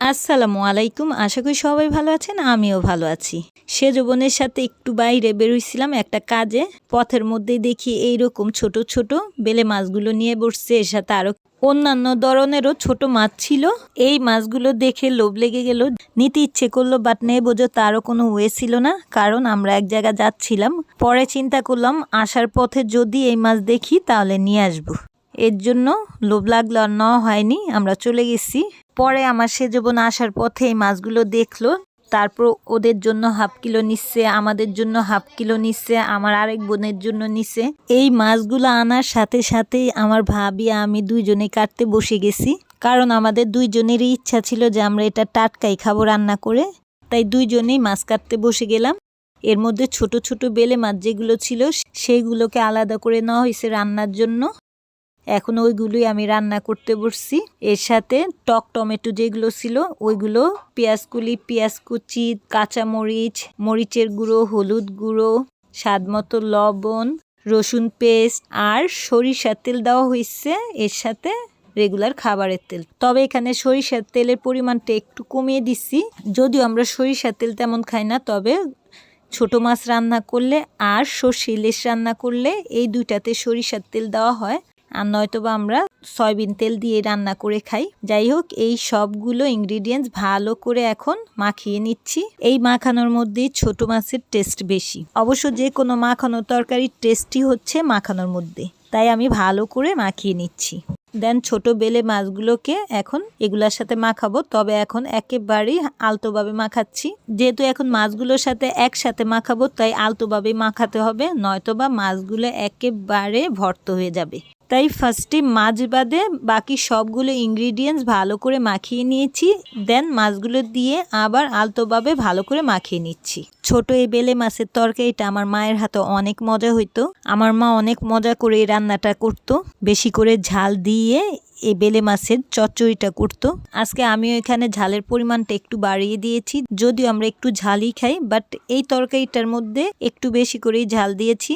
আসসালামু আলাইকুম। আশা করি সবাই ভালো আছেন, আমিও ভালো আছি। সে বোনের সাথে একটু বাইরে বেরোইছিলাম একটা কাজে। পথের মধ্যেই দেখি এই রকম ছোট ছোট বেলে মাছগুলো নিয়ে বসছে। এর সাথে আরও অন্যান্য ধরনেরও ছোট মাছ ছিল। এই মাছগুলো দেখে লোভ লেগে গেল। নিতে ইচ্ছে করল বাট নেই বোঝো তারও কোনো ওয়ে ছিল না, কারণ আমরা এক জায়গায় যাচ্ছিলাম। পরে চিন্তা করলাম, আসার পথে যদি এই মাছ দেখি, তাহলে নিয়ে আসব। এর জন্য লোভ লাগল আর নেওয়া হয়নি, আমরা চলে গেছি। পরে আমার সেজ বোন আসার পথে এই মাছগুলো দেখল। তারপর ওদের জন্য হাফ কিলো নিচ্ছে, আমাদের জন্য হাফ কিলো নিচ্ছে, আমার আরেক বোনের জন্য নিচ্ছে। এই মাছগুলো আনার সাথে সাথেই আমার ভাবি, আমি দুইজনে কাটতে বসে গেছি। কারণ আমাদের দুইজনেরই ইচ্ছা ছিল যে আমরা এটা টাটকাই খাব রান্না করে। তাই দুইজনেই মাছ কাটতে বসে গেলাম। এর মধ্যে ছোট ছোট বেলে মাছ যেগুলো ছিল, সেইগুলোকে আলাদা করে নেওয়া হয়েছে রান্নার জন্য। এখন ওইগুলোই আমি রান্না করতে বসছি। এর সাথে টক টমেটো যেগুলো ছিল, ওইগুলো পেঁয়াজ কুলি পেঁয়াজ কুচি কাঁচামরিচ, মরিচের গুঁড়ো, হলুদ গুঁড়ো স্বাদ মতো লবণ, রসুন পেস্ট আর সরিষার তেল দেওয়া হয়েছে। এর সাথে রেগুলার খাবারের তেল। তবে এখানে সরিষার তেলের পরিমাণটা একটু কমিয়ে দিচ্ছি। যদিও আমরা সরিষার তেল তেমন খাই না, তবে ছোট মাছ রান্না করলে আর সর্ষে ইলিশ রান্না করলে এই দুইটাতে সরিষার তেল দেওয়া হয়। আর নয়তোবা আমরা সয়াবিন তেল দিয়ে রান্না করে খাই। যাই হোক এই সবগুলো ইনগ্রিডিয়েন্টস ভালো করে এখন মাখিয়ে নিচ্ছি। এই মাখানোর মধ্যে ছোট মাছের টেস্ট বেশি। অবশ্য যে কোনো মাখানোর তরকারির টেস্টই হচ্ছে মাখানোর মধ্যে। তাই আমি ভালো করে মাখিয়ে নিচ্ছি। দেন ছোট বেলে মাছগুলোকে এখন এগুলার সাথে মাখাবো। তবে এখন একেবারেই আলতোভাবে মাখাচ্ছি। যেহেতু এখন মাছগুলোর সাথে একসাথে মাখাবো, তাই আলতোভাবে মাখাতে হবে। নয়তোবা মাছগুলো একেবারে ভর্ত হয়ে যাবে। তাই ফার্স্টে মাছ বাদে বাকি সবগুলো ইনগ্রিডিয়েন্টস ভালো করে মাখিয়ে নিয়েছি। দেন মাছগুলো দিয়ে আবার আলতোভাবে ভালো করে মাখিয়ে নিচ্ছি। ছোট এই বেলে মাছের তরকারিটা আমার মায়ের হাতে অনেক মজা হইতো। আমার মা অনেক মজা করে এই রান্নাটা করতো। বেশি করে ঝাল দিয়ে এই বেলে মাছের চচ্চড়িটা করতো। আজকে আমিও এখানে ঝালের পরিমাণটা একটু বাড়িয়ে দিয়েছি। যদিও আমরা একটু ঝালই খাই বাট এই তরকারিটার মধ্যে একটু বেশি করেই ঝাল দিয়েছি।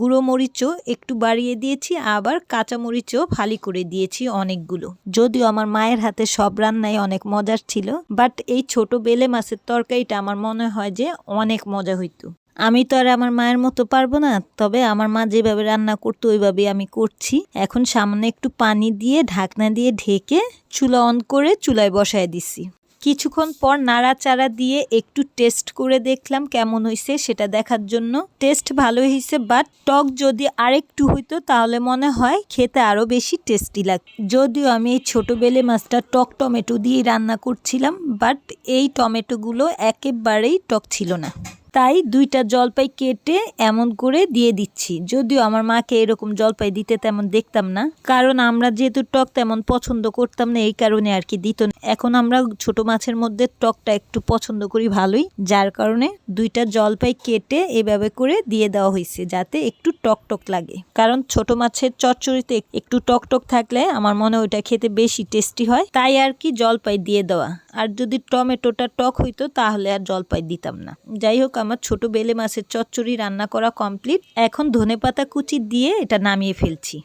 গুঁড়ো মরিচও একটু বাড়িয়ে দিয়েছি, আবার কাঁচা মরিচও ফালি করে দিয়েছি অনেকগুলো। যদিও আমার মায়ের হাতে সব রান্নাই অনেক মজার ছিল, বাট এই ছোট বেলে মাছের তরকারিটা আমার মনে হয় যে অনেক মজা হইতো। আমি তো আর আমার মায়ের মতো পারব না, তবে আমার মা যেভাবে রান্না করতো ওইভাবে আমি করছি। এখন সামনে একটু পানি দিয়ে ঢাকনা দিয়ে ঢেকে চুলা অন করে চুলায় বসায় দিছি। কিছুক্ষণ পর নাড়াচাড়া দিয়ে একটু টেস্ট করে দেখলাম কেমন হয়েছে সেটা দেখার জন্য। টেস্ট ভালো হয়েছে বাট টক যদি আরেকটু হইতো তাহলে মনে হয় খেতে আরও বেশি টেস্টি লাগ যদিও আমি এই ছোট বেলে মাছটা টক টমেটো দিয়েই রান্না করছিলাম বাট এই টমেটোগুলো একেবারেই টক ছিল না। তাই দুইটা জলপাই কেটে এমন করে দিয়ে দিচ্ছি। যদিও আমার মাকে এরকম জলপাই দিতে তেমন দেখতাম না। কারণ আমরা যেহেতু টক তেমন পছন্দ করতাম না, এই কারণে আর কি দিত না। এখন আমরা ছোট মাছের মধ্যে টকটা একটু পছন্দ করি ভালোই, যার কারণে দুইটা জলপাই কেটে এভাবে করে দিয়ে দেওয়া হয়েছে, যাতে একটু টক টক লাগে। কারণ ছোট মাছের চচ্চড়িতে একটু টক টক থাকলে আমার মনে ওইটা খেতে বেশি টেস্টি হয়। তাই আর কি জলপাই দিয়ে দেওয়া। আর যদি টমেটোটা টক হইতো, তাহলে আর জলপাই দিতাম না। যাই হোক, আমার ছোট বেলে মাছের চচ্চড়ি রান্না করা কমপ্লিট। এখন ধনে পাতা কুচি দিয়ে এটা নামিয়ে ফেলছি।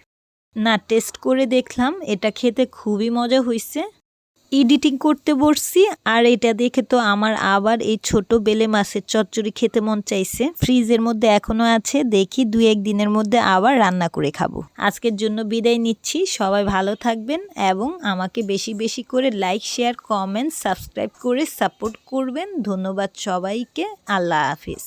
না, টেস্ট করে দেখলাম, এটা খেতে খুবই মজা হয়েছে এডিটিং করতে বসছি, আর এটা দেখে তো আমার আবার এই ছোট বেলে মাছের চচ্চড়ি খেতে মন চাইছে। ফ্রিজের মধ্যে এখনও আছে, দেখি দুই এক দিনের মধ্যে আবার রান্না করে খাব। আজকের জন্য বিদায় নিচ্ছি, সবাই ভালো থাকবেন এবং আমাকে বেশি বেশি করে লাইক শেয়ার কমেন্ট সাবস্ক্রাইব করে সাপোর্ট করবেন। ধন্যবাদ সবাইকে, আল্লাহ হাফিজ।